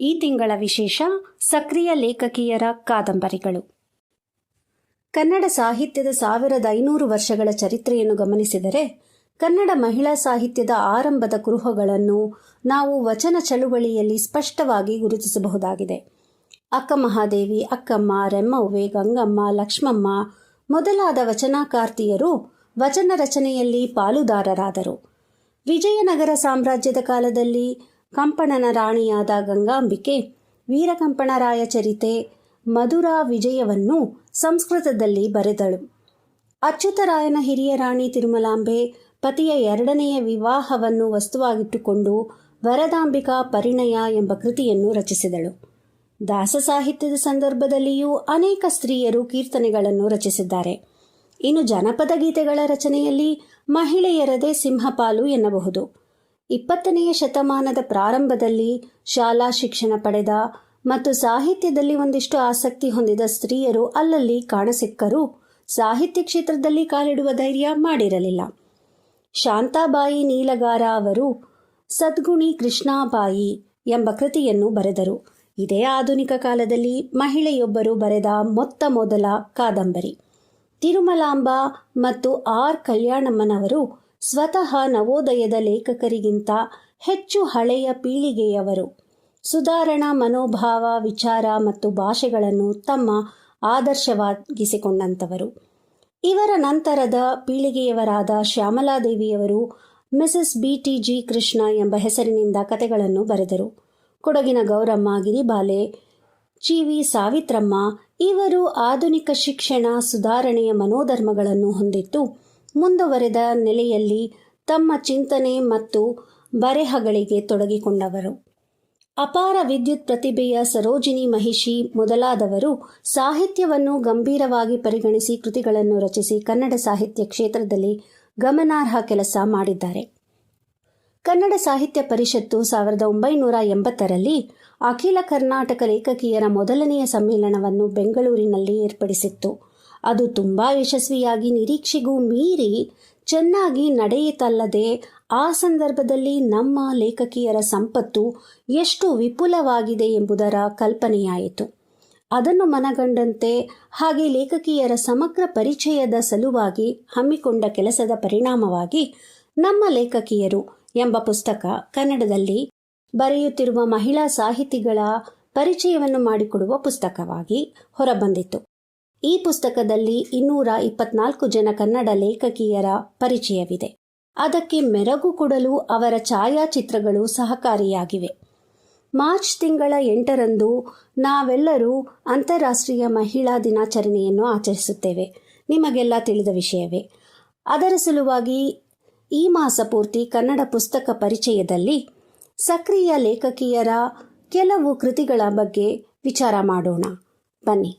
ಈ ತಿಂಗಳ ವಿಶೇಷ ಸಕ್ರಿಯ ಲೇಖಕಿಯರ ಕಾದಂಬರಿಗಳು. ಕನ್ನಡ ಸಾಹಿತ್ಯದ ಸಾವಿರದ ಐನೂರು ವರ್ಷಗಳ ಚರಿತ್ರೆಯನ್ನು ಗಮನಿಸಿದರೆ, ಕನ್ನಡ ಮಹಿಳಾ ಸಾಹಿತ್ಯದ ಆರಂಭದ ಕುರುಹುಗಳನ್ನು ನಾವು ವಚನ ಚಳುವಳಿಯಲ್ಲಿ ಸ್ಪಷ್ಟವಾಗಿ ಗುರುತಿಸಬಹುದಾಗಿದೆ. ಅಕ್ಕ ಮಹಾದೇವಿ, ಅಕ್ಕಮ್ಮ, ರೆಮ್ಮವ್ವೆ, ಗಂಗಮ್ಮ, ಲಕ್ಷ್ಮಮ್ಮ ಮೊದಲಾದ ವಚನಕಾರ್ತಿಯರು ವಚನ ರಚನೆಯಲ್ಲಿ ಪಾಲುದಾರರಾದರು. ವಿಜಯನಗರ ಸಾಮ್ರಾಜ್ಯದ ಕಾಲದಲ್ಲಿ ಕಂಪಣನ ರಾಣಿಯಾದ ಗಂಗಾಂಬಿಕೆ, ವೀರಕಂಪಣರಾಯ ಚರಿತೆ ಮಧುರಾ ವಿಜಯವನ್ನು ಸಂಸ್ಕೃತದಲ್ಲಿ ಬರೆದಳು. ಅಚ್ಯುತರಾಯನ ಹಿರಿಯ ರಾಣಿ ತಿರುಮಲಾಂಬೆ ಪತಿಯ ಎರಡನೆಯ ವಿವಾಹವನ್ನು ವಸ್ತುವಾಗಿಟ್ಟುಕೊಂಡು ವರದಾಂಬಿಕಾ ಪರಿಣಯ ಎಂಬ ಕೃತಿಯನ್ನು ರಚಿಸಿದಳು. ದಾಸ ಸಾಹಿತ್ಯದ ಸಂದರ್ಭದಲ್ಲಿಯೂ ಅನೇಕ ಸ್ತ್ರೀಯರು ಕೀರ್ತನೆಗಳನ್ನು ರಚಿಸಿದ್ದಾರೆ. ಇನ್ನು ಜನಪದ ಗೀತೆಗಳ ರಚನೆಯಲ್ಲಿ ಮಹಿಳೆಯರದೇ ಸಿಂಹಪಾಲು ಎನ್ನಬಹುದು. ಇಪ್ಪತ್ತನೆಯ ಶತಮಾನದ ಪ್ರಾರಂಭದಲ್ಲಿ ಶಾಲಾ ಶಿಕ್ಷಣ ಪಡೆದ ಮತ್ತು ಸಾಹಿತ್ಯದಲ್ಲಿ ಒಂದಿಷ್ಟು ಆಸಕ್ತಿ ಹೊಂದಿದ ಸ್ತ್ರೀಯರು ಅಲ್ಲಲ್ಲಿ ಕಾಣಸಿಕ್ಕರೂ ಸಾಹಿತ್ಯ ಕ್ಷೇತ್ರದಲ್ಲಿ ಕಾಲಿಡುವ ಧೈರ್ಯ ಮಾಡಿರಲಿಲ್ಲ. ಶಾಂತಾಬಾಯಿ ನೀಲಗಾರ ಅವರು ಸದ್ಗುಣಿ ಕೃಷ್ಣಾಬಾಯಿ ಎಂಬ ಕೃತಿಯನ್ನು ಬರೆದರು. ಇದೇ ಆಧುನಿಕ ಕಾಲದಲ್ಲಿ ಮಹಿಳೆಯೊಬ್ಬರು ಬರೆದ ಮೊತ್ತ ಮೊದಲ ಕಾದಂಬರಿ. ತಿರುಮಲಾಂಬ ಮತ್ತು ಆರ್ ಕಲ್ಯಾಣಮ್ಮನವರು ಸ್ವತಃ ನವೋದಯದ ಲೇಖಕರಿಗಿಂತ ಹೆಚ್ಚು ಹಳೆಯ ಪೀಳಿಗೆಯವರು. ಸುಧಾರಣಾ, ಮನೋಭಾವ, ವಿಚಾರ ಮತ್ತು ಭಾಷೆಗಳನ್ನು ತಮ್ಮ ಆದರ್ಶವಾಗಿಸಿಕೊಂಡಂಥವರು ಇವರ ನಂತರದ ಪೀಳಿಗೆಯವರಾದ ಶ್ಯಾಮಲಾದೇವಿಯವರು Mrs B T G Krishna ಎಂಬ ಹೆಸರಿನಿಂದ ಕತೆಗಳನ್ನು ಬರೆದರು. ಕೊಡಗಿನ ಗೌರಮ್ಮ, ಗಿರಿಬಾಲೆ ಜಿ ವಿ ಸಾವಿತ್ರಮ್ಮ ಇವರು ಆಧುನಿಕ ಶಿಕ್ಷಣ, ಸುಧಾರಣೆಯ ಮನೋಧರ್ಮಗಳನ್ನು ಹೊಂದಿದ್ದು ಮುಂದುವರೆದ ನೆಲೆಯಲ್ಲಿ ತಮ್ಮ ಚಿಂತನೆ ಮತ್ತು ಬರೆಹಗಳಿಗೆ ತೊಡಗಿಕೊಂಡವರು. ಅಪಾರ ವಿದ್ಯುತ್ ಪ್ರತಿಭೆಯ ಸರೋಜಿನಿ ಮಹಿಷಿ ಮೊದಲಾದವರು ಸಾಹಿತ್ಯವನ್ನು ಗಂಭೀರವಾಗಿ ಪರಿಗಣಿಸಿ ಕೃತಿಗಳನ್ನು ರಚಿಸಿ ಕನ್ನಡ ಸಾಹಿತ್ಯ ಕ್ಷೇತ್ರದಲ್ಲಿ ಗಮನಾರ್ಹ ಕೆಲಸ ಮಾಡಿದ್ದಾರೆ. ಕನ್ನಡ ಸಾಹಿತ್ಯ ಪರಿಷತ್ತು ಸಾವಿರದ ಒಂಬೈನೂರ ಎಂಬತ್ತರಲ್ಲಿ ಅಖಿಲ ಕರ್ನಾಟಕ ಲೇಖಕಿಯರ ಮೊದಲನೆಯ ಸಮ್ಮೇಳನವನ್ನು ಬೆಂಗಳೂರಿನಲ್ಲಿ ಏರ್ಪಡಿಸಿತ್ತು. ಅದು ತುಂಬ ಯಶಸ್ವಿಯಾಗಿ ನಿರೀಕ್ಷೆಗೂ ಮೀರಿ ಚೆನ್ನಾಗಿ ನಡೆಯಿತಲ್ಲದೆ ಆ ಸಂದರ್ಭದಲ್ಲಿ ನಮ್ಮ ಲೇಖಕಿಯರ ಸಂಪತ್ತು ಎಷ್ಟು ವಿಪುಲವಾಗಿದೆ ಎಂಬುದರ ಕಲ್ಪನೆಯಾಯಿತು. ಅದನ್ನು ಮನಗಂಡಂತೆ ಹಾಗೆ ಲೇಖಕಿಯರ ಸಮಗ್ರ ಪರಿಚಯದ ಸಲುವಾಗಿ ಹಮ್ಮಿಕೊಂಡ ಕೆಲಸದ ಪರಿಣಾಮವಾಗಿ ನಮ್ಮ ಲೇಖಕಿಯರು ಎಂಬ ಪುಸ್ತಕ ಕನ್ನಡದಲ್ಲಿ ಬರೆಯುತ್ತಿರುವ ಮಹಿಳಾ ಸಾಹಿತಿಗಳ ಪರಿಚಯವನ್ನು ಮಾಡಿಕೊಡುವ ಪುಸ್ತಕವಾಗಿ ಹೊರಬಂದಿತು. ಈ ಪುಸ್ತಕದಲ್ಲಿ ಇನ್ನೂರ ಇಪ್ಪತ್ನಾಲ್ಕು ಜನ ಕನ್ನಡ ಲೇಖಕಿಯರ ಪರಿಚಯವಿದೆ. ಅದಕ್ಕೆ ಮೆರಗು ಕೊಡಲು ಅವರ ಛಾಯಾಚಿತ್ರಗಳು ಸಹಕಾರಿಯಾಗಿವೆ. ಮಾರ್ಚ್ ತಿಂಗಳ ಎಂಟರಂದು ನಾವೆಲ್ಲರೂ ಅಂತಾರಾಷ್ಟ್ರೀಯ ಮಹಿಳಾ ದಿನಾಚರಣೆಯನ್ನು ಆಚರಿಸುತ್ತೇವೆ. ನಿಮಗೆಲ್ಲ ತಿಳಿದ ವಿಷಯವೇ? ಅದರ ಸಲುವಾಗಿ ಈ ಮಾಸ ಪೂರ್ತಿ ಕನ್ನಡ ಪುಸ್ತಕ ಪರಿಚಯದಲ್ಲಿ ಸಕ್ರಿಯ ಲೇಖಕಿಯರ ಕೆಲವು ಕೃತಿಗಳ ಬಗ್ಗೆ ವಿಚಾರ ಮಾಡೋಣ. ಬನ್ನಿ.